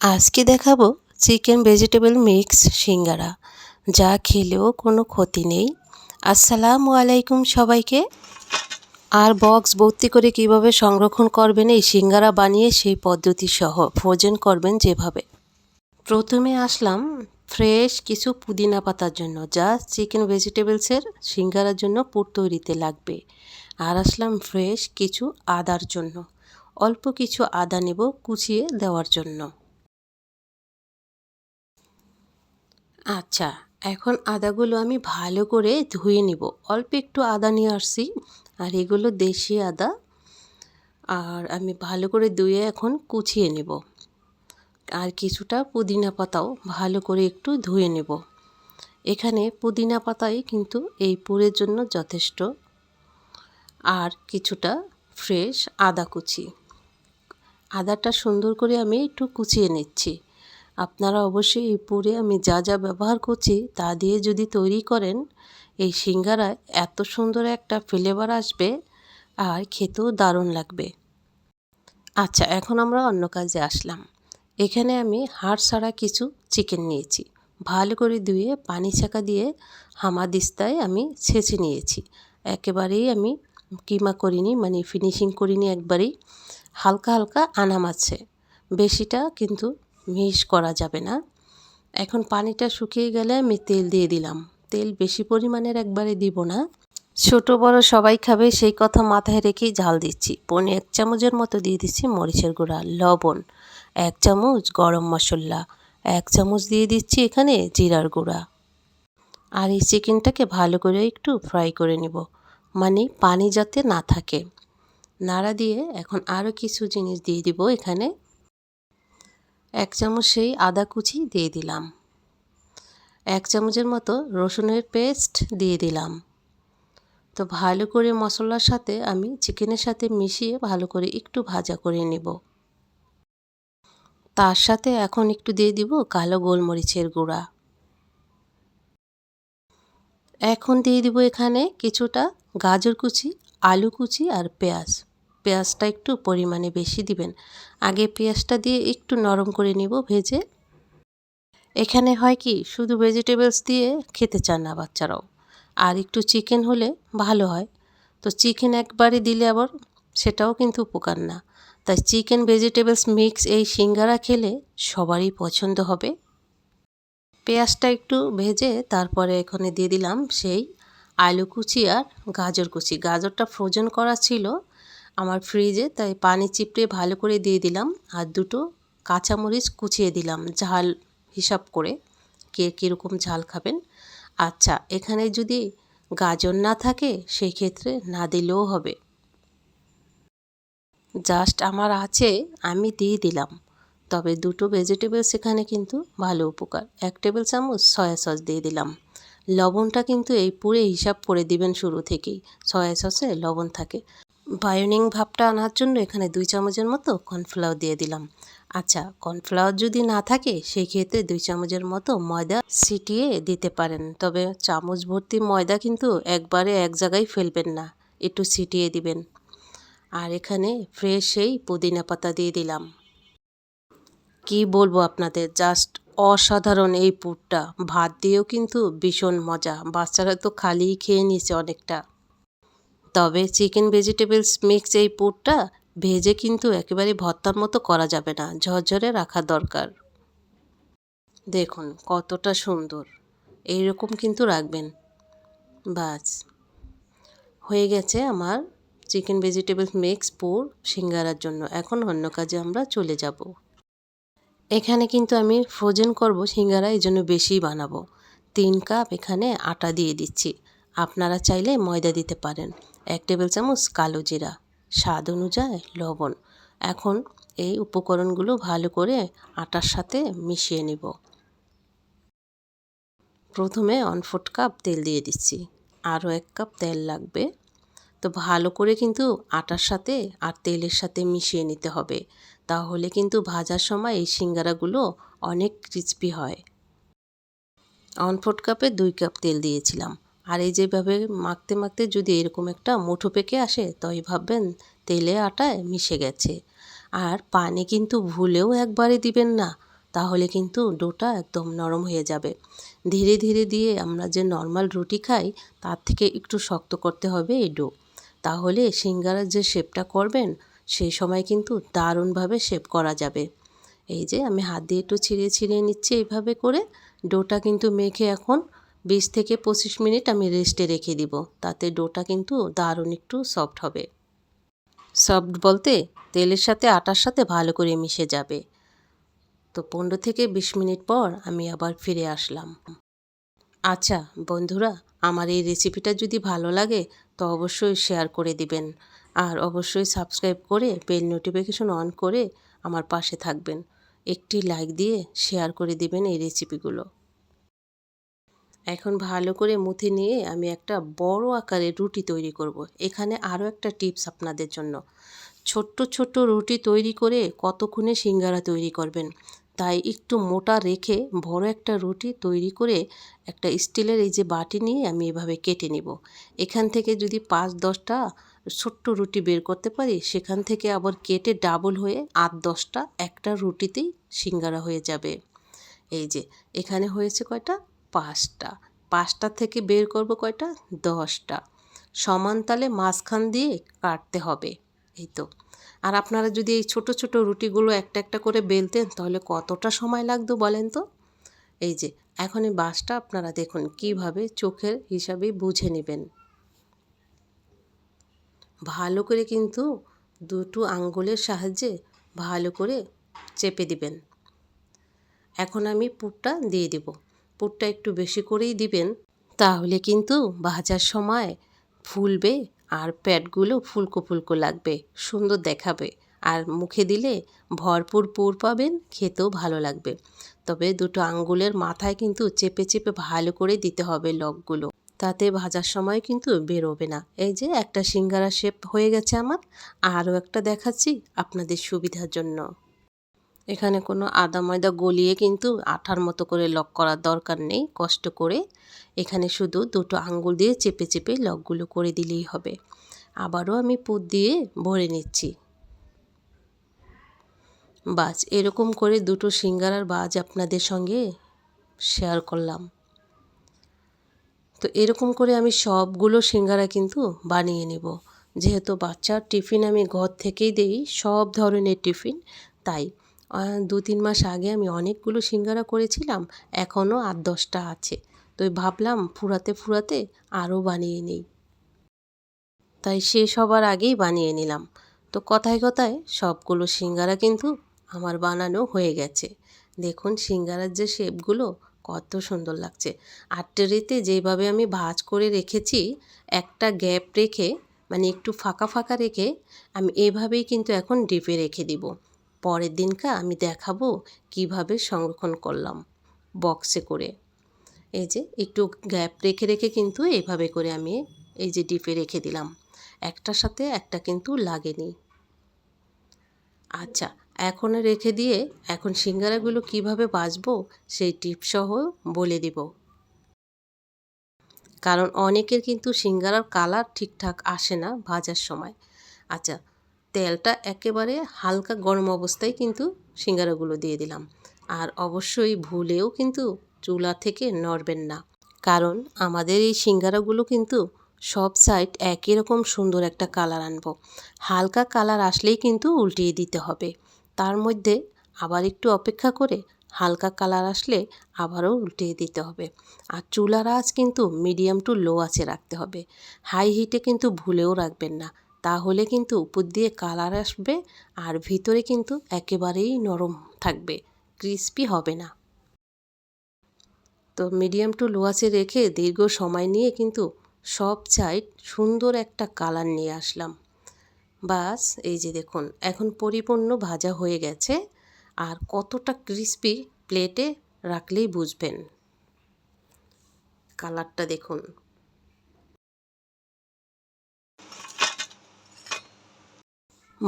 আজকে দেখাবো chicken vegetable mix সিঙ্গারা, যা খেলেও কোনো ক্ষতি নেই। আসসালামু আলাইকুম সবাইকে। আর বক্স ভর্তি করে কীভাবে সংরক্ষণ করবেন এই সিঙ্গারা বানিয়ে সেই পদ্ধতি সহ ফ্রোজেন করবেন যেভাবে। প্রথমে আসলাম ফ্রেশ কিছু পুদিনা পাতার জন্য, যা চিকেন ভেজিটেবলসের সিঙ্গারার জন্য পুর তৈরিতে লাগবে। আর আসলাম ফ্রেশ কিছু আদার জন্য, অল্প কিছু আদা নেব কুচিয়ে দেওয়ার জন্য। আচ্ছা এখন আদাগুলো আমি ভালো করে ধুয়ে নিব। অল্প একটু আদা নিয়ে আসছি, আর এগুলো দেশি আদা। আর আমি ভালো করে ধুয়ে এখন কুচিয়ে নেব। আর কিছুটা পুদিনা পাতাও ভালো করে একটু ধুয়ে নেব। এখানে পুদিনা পাতাই কিন্তু এই পুরের জন্য যথেষ্ট। আর কিছুটা ফ্রেশ আদা কুচি। আদাটা সুন্দর করে আমি একটু কুচিয়ে নিচ্ছি। আপনারা অবশ্যই এই পুরে আমি যা যা ব্যবহার করছি তা দিয়ে যদি তৈরি করেন, এই সিঙ্গারায় এত সুন্দর একটা ফ্লেভার আসবে আর খেতেও দারুণ লাগবে। আচ্ছা এখন আমরা অন্য কাজে আসলাম। এখানে আমি হাড় ছাড়া কিছু চিকেন নিয়েছি। ভালো করে ধুয়ে, পানি ছাঁকা দিয়ে হামাদিস্তায় আমি ছেঁচে নিয়েছি। একেবারেই আমি কিমা করিনি মানে ফিনিশিং করিনি একবারেই। হালকা হালকা আনাম আছে। বেশিটা কিন্তু মিস করা যাবে না। এখন পানিটা শুকিয়ে গেলে আমি তেল দিয়ে দিলাম। তেল বেশি পরিমাণের একবারে দিব না। ছোট বড় সবাই খাবে, সেই কথা মাথায় রেখেই ঝাল দিচ্ছি। পনে এক চামচের মতো দিয়ে দিচ্ছি মরিচের গুঁড়া, লবণ, এক চামচ গরম মশলা, এক চামচ দিয়ে দিচ্ছি এখানে জিরার গুঁড়া। আর এই চিকেনটাকে ভালো করে একটু ফ্রাই করে নেব। মানে পানি যাতে না থাকে। নাড়া দিয়ে এখন আরও কিছু জিনিস দিয়ে দিব এখানে। এক চামচ সেই আদা কুচি দিয়ে দিলাম। এক চামচের মতো রসুনের পেস্ট দিয়ে দিলাম। তো ভালো করে মশলার সাথে আমি চিকেনের সাথে মিশিয়ে ভালো করে একটু ভাজা করে নেব। তার সাথে এখন একটু দিয়ে দিব কালো গোলমরিচের গুঁড়া। এখন দিয়ে দিব এখানে কিছুটা গাজর কুচি, আলু কুচি আর পেঁয়াজ। পেঁয়াজটা একটু পরিমাণে বেশি দিবেন। আগে পেঁয়াজটা দিয়ে একটু নরম করে নিব ভেজে। এখানে হয় কি, শুধু ভেজিটেবলস দিয়ে খেতে চান না বাচ্চারাও। আর একটু চিকেন হলে ভালো হয়। তো চিকেন একবারে দিলে আবার সেটাও কিন্তু উপকার না। তাই চিকেন ভেজিটেবলস মিক্স এই সিঙ্গারা খেলে সবারই পছন্দ হবে। পেঁয়াজটা একটু ভেজে তারপরে এখানে দিয়ে দিলাম সেই আলু কুচি আর গাজর কুচি। গাজরটা ফ্রোজেন করা ছিল আমার ফ্রিজে তাই পানি চিপড়ে ভালো করে দিয়ে দিলাম আর দুটো কাঁচামরিচ কুচিয়ে দিলাম ঝাল হিসাব করে কে কীরকম ঝাল খাবেন। আচ্ছা এখানে যদি গাজর না থাকে, সেই ক্ষেত্রে না দিলেও হবে। জাস্ট আমার আছে, আমি দিয়ে দিলাম। তবে দুটো ভেজিটেবলস এখানে কিন্তু ভালো উপকার। এক টেবিল চামচ সয়া সস দিয়ে দিলাম। লবণটা কিন্তু এই পুরে হিসাব করে দিবেন শুরু থেকেই। সয়া সসে লবণ থাকে। বায়োনিং ভাবটা আনার জন্য এখানে দুই চামচের মতো কর্নফ্লাওয়ার দিয়ে দিলাম। আচ্ছা কর্নফ্লাওয়ার যদি না থাকে সেই ক্ষেত্রে দুই চামচের মতো ময়দা ছিটিয়ে দিতে পারেন। তবে চামচ ভর্তি ময়দা কিন্তু একবারে এক জায়গায় ফেলবেন না, একটু ছিটিয়ে দিবেন। আর এখানে ফ্রেশ এই পুদিনা পাতা দিয়ে দিলাম। কি বলব আপনাদের, জাস্ট অসাধারণ এই পুরটা। ভাত দিয়েও কিন্তু ভীষণ মজা, বাচ্চারা তো খালিই খেয়ে নিয়েছে অনেকটা। তবে চিকেন ভেজিটেবলস মিক্স এই পুরটা ভেজে কিন্তু একেবারে ভর্তার মতো করা যাবে না, ঝরঝরে রাখা দরকার। দেখুন কতটা সুন্দর, এইরকম কিন্তু রাখবেন। বাস, হয়ে গেছে আমার চিকেন ভেজিটেবলস মিক্স পুর সিঙ্গারার জন্য। এখন অন্য কাজে আমরা চলে যাব। এখানে কিন্তু আমি ফ্রোজেন করব সিঙ্গারা, এই জন্য বেশি বানাবো। তিন কাপ এখানে আটা দিয়ে দিচ্ছি। আপনারা চাইলে ময়দা দিতে পারেন। এক টেবিল চামচ কালো জিরা, স্বাদ অনুযায়ী লবণ। এখন এই উপকরণগুলো ভালো করে আটার সাথে মিশিয়ে নিব। প্রথমে ওয়ান ফুট কাপ তেল দিয়ে দিচ্ছি। আরও এক কাপ তেল লাগবে। তো ভালো করে কিন্তু আটার সাথে আর তেলের সাথে মিশিয়ে নিতে হবে। তাহলে কিন্তু ভাজার সময় এই সিঙ্গারাগুলো অনেক ক্রিস্পি হয়। ওয়ান ফুট কাপে দুই কাপ তেল দিয়েছিলাম। আর এই যেভাবে মাখতে মাখতে যদি এরকম একটা মুঠো পেকে আসে তবে ভাববেন তেলে আটায় মিশে গেছে। আর পানি কিন্তু ভুলেও একবারে দিবেন না, তাহলে কিন্তু ডোটা একদম নরম হয়ে যাবে। ধীরে ধীরে দিয়ে আমরা যে নর্মাল রুটি খাই, তার থেকে একটু শক্ত করতে হবে এই ডো। তাহলে সিঙ্গারার যে শেপটা করবেন, সেই সময় কিন্তু দারুণভাবে শেপ করা যাবে। এই যে আমি হাত দিয়ে একটু ছিঁড়ে ছিঁড়ে নিচ্ছি এইভাবে করে, ডোটা কিন্তু মেখে এখন বিশ থেকে পঁচিশ মিনিট আমি রেস্টে রেখে দিব। তাতে ডোটা কিন্তু দারুণ একটু সফট হবে। সফট বলতে তেলের সাথে আটার সাথে ভালো করে মিশে যাবে। তো পনেরো থেকে বিশ মিনিট পর আমি আবার ফিরে আসলাম। আচ্ছা বন্ধুরা, আমার এই রেসিপিটা যদি ভালো লাগে তো অবশ্যই শেয়ার করে দিবেন। আর অবশ্যই সাবস্ক্রাইব করে বেল নোটিফিকেশন অন করে আমার পাশে থাকবেন। একটি লাইক দিয়ে শেয়ার করে দিবেন এই রেসিপিগুলো। এখন ভালো করে মুথে নিয়ে আমি একটা বড় আকারের রুটি তৈরি করব। এখানে আরও একটা টিপস আপনাদের জন্য। ছোট্ট ছোট্ট রুটি তৈরি করে কতক্ষণে সিঙ্গারা তৈরি করবেন? তাই একটু মোটা রেখে বড় একটা রুটি তৈরি করে একটা স্টিলের এই যে বাটি নিয়ে আমি এভাবে কেটে নিব। এখান থেকে যদি পাঁচ, দশটা ছোট্ট রুটি বের করতে পারি, সেখান থেকে আবার কেটে ডাবল হয়ে আট, দশটা একটা রুটিতেই সিঙ্গারা হয়ে যাবে। এই যে, এখানে হয়েছে কয়টা? পাঁচটা। পাঁচটা থেকে বের করব কয়টা? দশটা। সমান তালে মাঝখান দিয়ে কাটতে হবে। এই তো। আর আপনারা যদি এই ছোট ছোট রুটিগুলো একটা একটা করে বেলতেন, তাহলে কতটা সময় লাগতো বলেন তো? এই যে, এখন এই বাসটা আপনারা দেখুন কীভাবে চোখের হিসাবে বুঝে নেবেন। ভালো করে কিন্তু দুটো আঙ্গুলের সাহায্যে ভালো করে চেপে দিবেন। এখন আমি পুরটা দিয়ে দিব। পুরটা একটু বেশি করেই দিবেন, তাহলে কিন্তু ভাজার সময় ফুলবে আর প্যাটগুলো ফুলকো ফুলকো লাগবে, সুন্দর দেখাবে। আর মুখে দিলে ভরপুর পুর পাবেন, খেতেও ভালো লাগবে। তবে দুটো আঙ্গুলের মাথায় কিন্তু চেপে চেপে ভালো করে দিতে হবে লকগুলো, তাতে ভাজার সময় কিন্তু বেরোবে না। এই যে একটা সিঙ্গারা শেপ হয়ে গেছে আমার, আরও একটা দেখাচ্ছি আপনাদের সুবিধার জন্য। এখানে কোনো আদা, ময়দা গলিয়ে কিন্তু আঠার মতো করে লক করার দরকার নেই, কষ্ট করে। এখানে শুধু দুটো আঙ্গুল দিয়ে চেপে চেপে লকগুলো করে দিলেই হবে। আবারও আমি পুত দিয়ে ভরে নিচ্ছি। বাজ এরকম করে দুটো সিঙ্গারার বাজ আপনাদের সঙ্গে শেয়ার করলাম। তো এরকম করে আমি সবগুলো সিঙ্গারা কিন্তু বানিয়ে নেব। যেহেতু বাচ্চার টিফিন আমি ঘর থেকেই দিই, সব ধরনের টিফিন, তাই দু তিন মাস আগে আমি অনেকগুলো সিঙ্গারা করেছিলাম, এখনও আট দশটা আছে। তো ভাবলাম ফুরাতে ফুরাতে আরও বানিয়ে নিই। তাই শেষ হবার আগেই বানিয়ে নিলাম। তো কথায় কথায় সবগুলো সিঙ্গারা কিন্তু আমার বানানো হয়ে গেছে। দেখুন সিঙ্গারার যে শেপগুলো, কত সুন্দর লাগছে। আটটেরিতে যেভাবে আমি ভাজ করে রেখেছি, একটা গ্যাপ রেখে মানে একটু ফাঁকা ফাঁকা রেখে, আমি এভাবেই কিন্তু এখন ডিপে রেখে দিব। পরের দিনকা আমি দেখাবো কীভাবে সংরক্ষণ করলাম বক্সে করে। এই যে, একটু গ্যাপ রেখে রেখে কিন্তু এভাবে করে আমি এই যে ডিপে রেখে দিলাম। একটার সাথে একটা কিন্তু লাগেনি। আচ্ছা এখন রেখে দিয়ে এখন সিঙ্গারাগুলো কীভাবে বাজবো সেই টিপসহ বলে দিব। কারণ অনেকের কিন্তু সিঙ্গারার কালার ঠিকঠাক আসে না ভাজার সময়। আচ্ছা তেলটা একেবারে হালকা গরম অবস্থায় কিন্তু সিঙ্গারাগুলো দিয়ে দিলাম। আর অবশ্যই ভুলেও কিন্তু চুলা থেকে নড়বেন না। কারণ আমাদের এই সিঙ্গারাগুলো কিন্তু সব সাইড একই রকম সুন্দর একটা কালার আনব। হালকা কালার আসলেই কিন্তু উল্টিয়ে দিতে হবে। তার মধ্যে আবার একটু অপেক্ষা করে হালকা কালার আসলে আবারও উল্টিয়ে দিতে হবে। আর চুলার আঁচ কিন্তু মিডিয়াম টু লো আছে রাখতে হবে। হাই হিটে কিন্তু ভুলেও রাখবেন না। তাহলে কিন্তু উপর দিয়ে কালার আসবে আর ভিতরে কিন্তু একেবারেই নরম থাকবে, ক্রিস্পি হবে না। তো মিডিয়াম টু লো আছে রেখে দীর্ঘ সময় নিয়ে কিন্তু সব সাইড সুন্দর একটা কালার নিয়ে আসলাম। বাস, এই যে দেখুন, এখন পরিপূর্ণ ভাজা হয়ে গেছে আর কতটা ক্রিস্পি প্লেটে রাখলেই বুঝবেন। কালারটা দেখুন।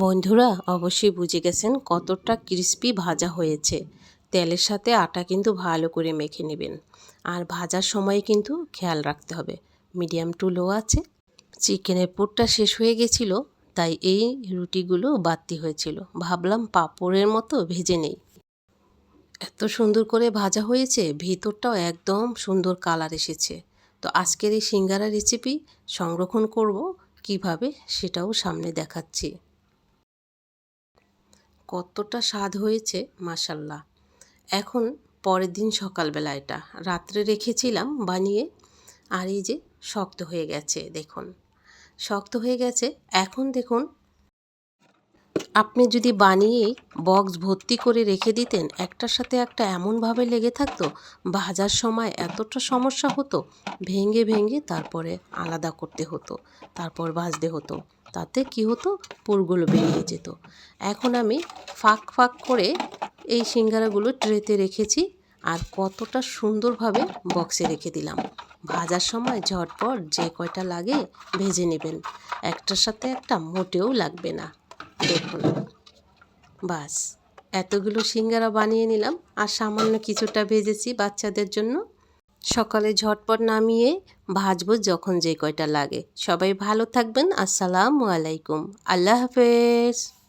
বন্ধুরা, অবশ্যই বুঝে গেছেন কতটা ক্রিস্পি ভাজা হয়েছে। তেলের সাথে আটা কিন্তু ভালো করে মেখে নেবেন। আর ভাজার সময় কিন্তু খেয়াল রাখতে হবে। মিডিয়াম টু লো আছে। চিকেনের পুরটা শেষ হয়ে গেছিল, তাই এই রুটিগুলো বাড়তি হয়েছিল। ভাবলাম পাঁপড়ের মতো ভেজে নেই। এত সুন্দর করে ভাজা হয়েছে, ভিতরটাও একদম সুন্দর কালার এসেছে। তো আজকের এই সিঙ্গারা রেসিপি সংরক্ষণ করব, কীভাবে সেটাও সামনে দেখাচ্ছি। কতটা স্বাদ হয়েছে মাসাল্লাহ এখন পরের দিন সকালবেলা এটা। রাত্রে রেখেছিলাম বানিয়ে, আর এই যে শক্ত হয়ে গেছে, দেখুন। শক্ত হয়ে গেছে। এখন দেখুন, আপনি যদি বানিয়েই বক্স ভর্তি করে রেখে দিতেন, একটার সাথে একটা এমনভাবে লেগে থাকতো, ভাজার সময় এতটা সমস্যা হতো, ভেঙে ভেঙে তারপরে আলাদা করতে হতো, তারপর ভাজতে হতো। তাতে কি হতো? পুরগুলো বেরিয়ে যেত। এখন আমি ফাঁক ফাঁক করে এই সিঙ্গারাগুলো ট্রেতে রেখেছি আর কতটা সুন্দরভাবে বক্সে রেখে দিলাম। ভাজার সময় ঝটপট যে কয়টা লাগে ভেজে নেবেন। একটার সাথে একটা মোটেও লাগবে না। দেখুন। বাস, এতগুলো সিঙ্গারা বানিয়ে নিলাম আর সামান্য কিছুটা ভেজেছি বাচ্চাদের জন্য। সকালে ঝটপট নামিয়ে ভাজবো যখন যে কয়টা লাগে। সবাই ভালো থাকবেন। আসসালামু আলাইকুম। আল্লাহ হাফেজ।